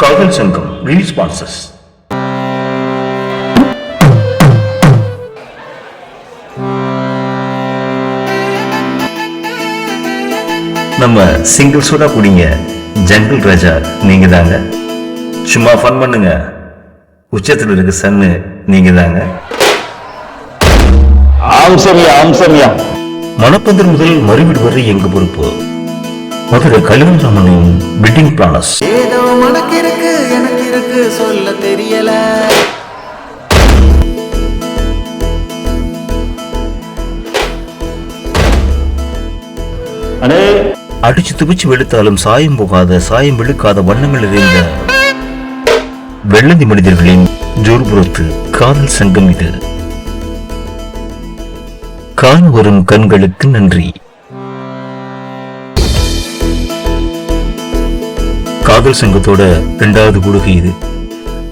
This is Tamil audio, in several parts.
காதல் சங்கம் ரீல் ஸ்பான்சர்ஸ் நம்ம சிங்கிள் சோடா குடிங்க. ஜங்கிள் ராஜா நீங்க தாங்க. சும்மா ஃபன் பண்ணுங்க. உச்சத்தில் இருக்க சன்னு நீங்க தாங்க. ஆம்சமியா ஆம்சமியா மணப்பந்தர் முதல் மறுவீடு வரை எங்க பொறுப்பு. மதுரை கல்யாணராமனின் வெட்டிங் பிளானஸ் ஏதோ உனக்கு இருக்கு எனக்கு இருக்கு சொல்ல தெரியல. அடே அடிச்சு துபிச்சு வெளுத்தாலும் சாயம் போகாத சாயம் வெளுக்காத வண்ணங்கள் நிறைந்த வெள்ளந்தி மனிதர்களின் ஜோர்புறத்து காதல் சங்கம் இது. காண வரும் கண்களுக்கு நன்றி. காதல் சங்கத்தோட ரெண்டாவது கூடுகை இது.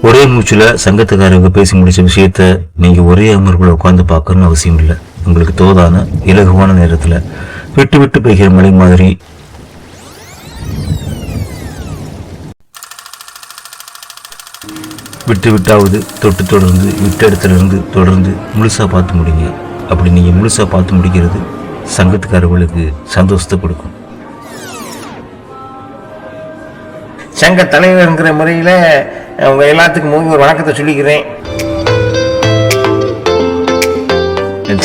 ஒரே மூச்சுல சங்கத்துக்காரங்க பேசி முடிச்ச விஷயத்த நீங்க ஒரே அமர்வுல உட்காந்து பார்க்கணும்னு அவசியம் இல்லை. உங்களுக்கு தோதான இலகுவான நேரத்துல விட்டு விட்டு பெய்கிற மழை மாதிரி. விட்டு விட்டாவது தொட்டு தொடர்ந்து விட்ட இடத்துல இருந்து தொடர்ந்து முழுசா பார்த்து முடிங்க. அப்படி நீங்க முழுசா பார்த்து முடிக்கிறது சங்கத்துக்காரர்களுக்கு சந்தோஷத்தை கொடுக்கும். சங்க தலைவர்ங்கிற முறையில் அவங்க எல்லாத்துக்கும் முன் ஒரு வணக்கத்தை சொல்லிக்கிறேன்.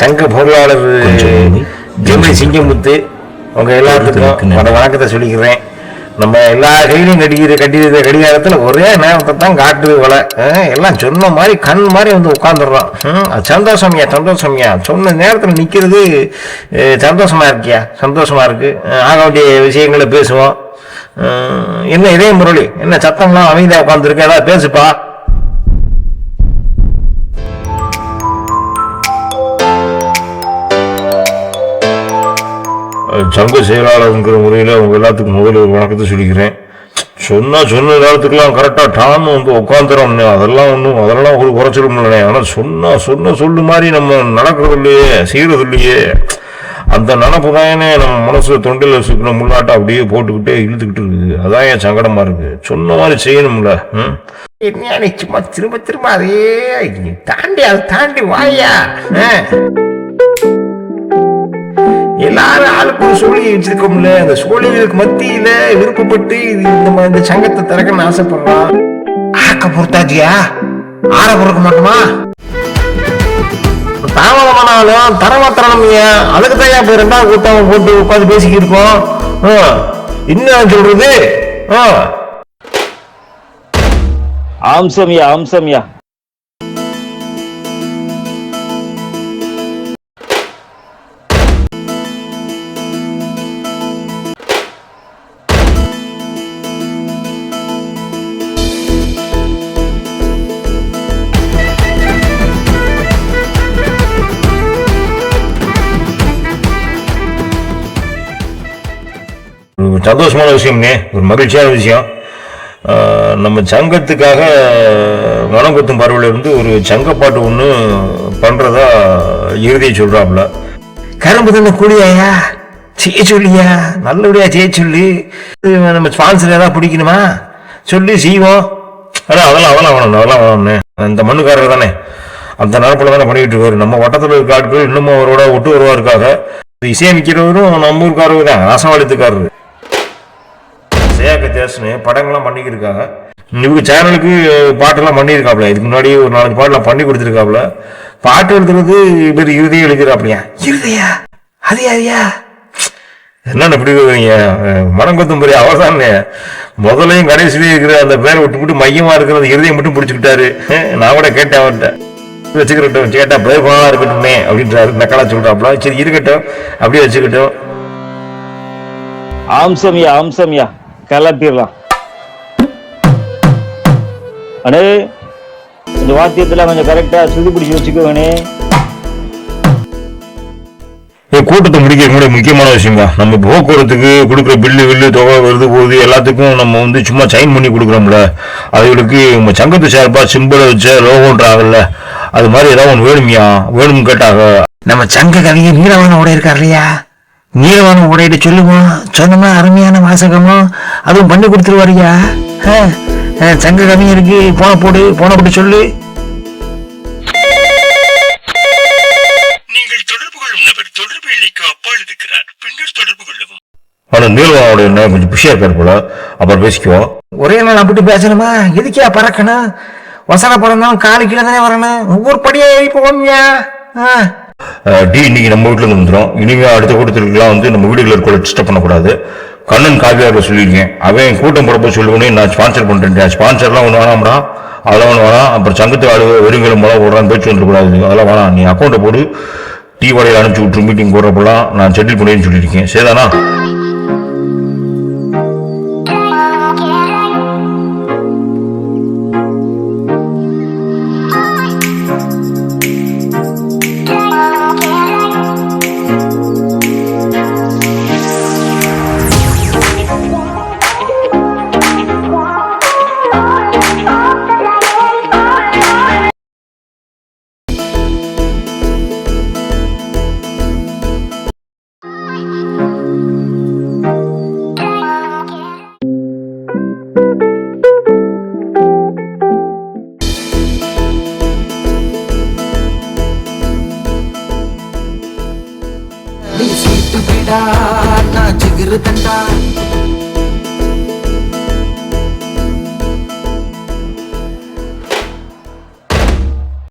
சங்க பொருளாளர் ஜெமினி சிங்கமுத்து அவங்க எல்லாத்துக்கும் அந்த வணக்கத்தை சொல்லிக்கிறேன். நம்ம எல்லா கையிலையும் கட்டிக்கிற கட்டிக்கிற கடிகாரத்தில் ஒரே நேரத்தை தான் காட்டுது அஹ், எல்லாம் சொன்ன மாதிரி கண் மாதிரி வந்து உட்காந்துடுறோம் அது சந்தோஷம்யா சந்தோஷம்யா. சொன்ன நேரத்தில் நிற்கிறது சந்தோஷமா இருக்கியா? சந்தோஷமா இருக்கு. அஹ், ஆக வேண்டிய விஷயங்களை பேசுவோம். என்ன இதே முரளி? என்ன சத்தம்லாம் அமைதியா உட்காந்துருக்க ஏதாவது பேசுப்பா. சங்க செயலாளருங்கிற முறையில் அவங்க எல்லாத்துக்கும் முதல்ல ஒரு வணக்கத்தை சொல்லிக்கிறேன். சொன்னால் சொன்ன நேரத்துக்குலாம் கரெக்டாக டாம் வந்து உட்காந்துறோம்னே அதெல்லாம் ஒன்றும் அதெல்லாம் ஒரு குறைச்சிடும் இல்லைனே. ஆனால் சொன்னால் சொன்ன சொல்லு மாதிரி நம்ம நடக்கிறது இல்லையே செய்கிறது இல்லையே. அந்த நினப்பு தானே நம்ம மனசு தொண்டில் வச்சுக்கணும் முள்ளாட்டை அப்படியே போட்டுக்கிட்டே இழுத்துக்கிட்டு இருக்குது. அதான் என் சங்கடமா இருக்கு. சொன்ன மாதிரி செய்யணும்ல என்ன சும்மா திரும்ப திரும்ப அதே தாண்டி அதை தாண்டி வாயா? ஆ? எல்லாரும் ஆளுக்கு ஒரு சூழ்நிலை வச்சிருக்கோம்ல. அந்த சூழ்நிலைகளுக்கு மத்தியில விருப்பப்பட்டு இது இந்த இந்த சங்கத்தை திறக்கணும்னு ஆசைப்படுறான். ஆக்க பொறுத்தாச்சியா? ஆற பொறுக்க மாட்டோமா? தாமதமானாலும் தரமாத்திரமியா அதுக்கு தான் இப்ப ரெண்டாவது கூட்டம் போட்டு உட்காந்து பேசிக்கிட்டு இருக்கோம் ஆ. என்ன சொல்றது ஆ. ஆம்சம்யா ஆம்சமியா ஒரு சந்தோஷமான விஷயம்னே ஒரு மகிழ்ச்சியான விஷயம். நம்ம சங்கத்துக்காக மனங்குத்தும் பறவையில இருந்து ஒரு சங்கப்பாட்டு ஒன்று பண்றதா இறுதியை சொல்றாப்புல கரும்பு தானே கூலியாயா? செய்ய சொல்லியா? நல்லபடியா செய்ய சொல்லி. நம்ம ஸ்பான்சர் ஏதாவது பிடிக்கணுமா? சொல்லி செய்வோம். அதான் அதெல்லாம் அதெல்லாம் வேணும் அதெல்லாம் வேணும்னே இந்த மண்ணுக்காரர் தானே. அந்த நினப்பில் தானே பண்ணிக்கிட்டு இருக்காரு. நம்ம வட்டத்தில் இருக்க ஆட்கள் இன்னமும் அவரோட ஒட்டு வருவா இருக்காங்க இசையமைக்கிறவரும் நம்ம ஊருக்காரர் தான் ராசவாளித்துக்காரரு சேயாக்க தேசனு படங்கள்லாம் பண்ணிக்கிட்டு இருக்காங்க இவங்க சேனலுக்கு பாட்டெல்லாம் பண்ணியிருக்காப்ல. இதுக்கு முன்னாடி ஒரு நாலஞ்சு பாட்டெல்லாம் பண்ணி கொடுத்துருக்காப்ல. பாட்டு எழுதுறது இவர் இறுதியை எழுதுறாப்லையா? இறுதியா? அது யாரியா? என்னென்ன இப்படி மனங்கொத்தும் பெரிய அவர் தானே முதலையும் கடைசிலையும் இருக்கிற அந்த பேரை விட்டு விட்டு மையமா இருக்கிற இறுதியை மட்டும் பிடிச்சிக்கிட்டாரு. நான் கூட கேட்டேன் அவர்கிட்ட. வச்சுக்கிட்டோம் கேட்டா பயப்படா இருக்கட்டுமே அப்படின்றாரு. நக்கலா சொல்றாப்ல. சரி இருக்கட்டும். அப்படியே வச்சுக்கிட்டோம். ஆம்சமியா ஆம்சமியா கிளப்பிடலாம் அடே கொஞ்சம் வாத்தியத்துல கொஞ்சம் கரெக்டா சுதி பிடிச்சி வச்சுக்கோ வேணே இந்த கூட்டத்தை முடிக்கிற கூட முக்கியமான விஷயம் தான் நம்ம போக்குவரத்துக்கு கொடுக்குற பில்லு வில்லு தொகை வருது போகுது எல்லாத்துக்கும் நம்ம வந்து சும்மா சைன் பண்ணி கொடுக்குறோம்ல. அதுகளுக்கு நம்ம சங்கத்து சார்பா சிம்பிளை வச்ச லோகோன்றாங்கல்ல அது மாதிரி ஏதாவது ஒன்று வேணுமியா? வேணும்னு கேட்டாங்க. நம்ம சங்க கவிஞர் நீலவான உடை இருக்கார் இல்லையா? நீலவான உடையிட்ட சொல்லுவோம் சொன்னோம்னா அருமையான வாசகமும் அதுவும் பண்ணி கொடுத்துருவாருயா? சங்க கவிஞருக்கு போன போடு போன போட்டு சொல்லு. நீங்கள் தொடர்பு கொள்ளும் நபர் தொடர்பு எல்லைக்கு அப்பால் இருக்கிறார். பின்னர் தொடர்பு கொள்ளவும். ஆனால் நீலவாவோட என்ன கொஞ்சம் பிஸியாக இருக்கார் போல. அப்புறம் பேசிக்குவோம் ஒரே நாள் அப்படி பேசணுமா? எதுக்கே பறக்கணும்? வசன படம் காலு கீழே தானே வரணும். ஒவ்வொரு படியா ஏறி போவோம்யா. ஆ டி இன்னைக்கு நம்ம வீட்டில் இருந்து வந்துடும் இனிமே அடுத்த கூட்டத்திற்குலாம் வந்து நம்ம வீடுகளில் இருக்க டிஸ்டர்ப் பண்ணக்கூடாது. கண்ணன் காவியாரில் சொல்லியிருக்கேன். அவன் கூட்டம் போகிறப்ப சொல்லுவேன் நான் ஸ்பான்சர் பண்ணுறேன் ஸ்பான்சர்லாம் ஒன்று வேணாம்டா. அதெல்லாம் ஒன்று வேணாம். அப்புறம் சங்கத்து ஆளு வெறுங்கிற மூலம் போடுறான்னு பேச்சு வந்துடக்கூடாது அதெல்லாம் வேணாம். நீ அக்கௌண்ட்டை போட்டு டீ வடையில் அனுப்பிச்சு விட்டு மீட்டிங் போடுறப்பெல்லாம் நான் செட்டில் பண்ணேன்னு சொல்லியிருக்கேன். சரிதானா? சீட்டு விடா நான் ஜிகிரு தண்டா.